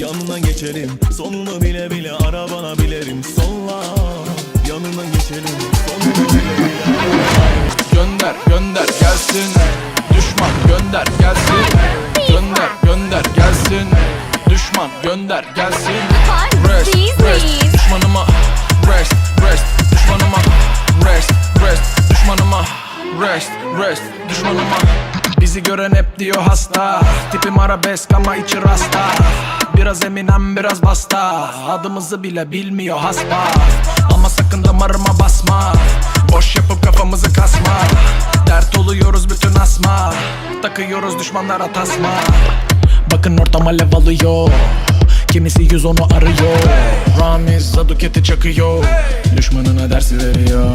Yanına geçelim. Sonunu bile bile arabana bilerim. Solla. Yanına geçelim. Sonunu bile bile Gönder gönder gelsin. Düşman gönder gelsin. Gönder gönder gelsin. Düşman gönder gelsin. Rest rest. Düşmanıma Rest rest. Düşmanıma Rest rest. Düşmanıma Rest rest. Düşmanıma Bizi gören hep diyor hasta. Tipim arabesk ama içi rasta. Biraz eminem biraz basta. Adımızı bile bilmiyor hasba Ama sakın damarıma basma. Boş yapıp kafamızı kasma. Dert oluyoruz bütün asma. Takıyoruz düşmanlara tasma. Bakın ortam alev alıyor. Kimisi 110'u arıyor. Ramiz Zaduket'i çakıyor. Düşmanına dersi veriyor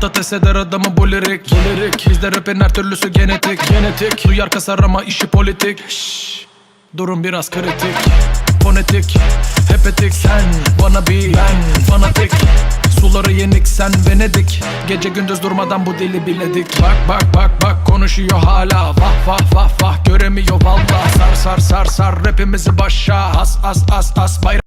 Patates eder adamı bu lirik Bu lirik Bizde rapin her türlüsü genetik. Genetik. Duyar kasar ama işi politik. Şşş. Durum biraz kritik. Fonetik. Hep etik. Sen bana bir Ben fanatik. Suları yenik sen Venedik. Gece gündüz durmadan bu dili biledik. Bak bak bak bak konuşuyor hala. Vah vah vah vah göremiyor valla Sar sar sar sar rapimizi başa. As as as as bayrak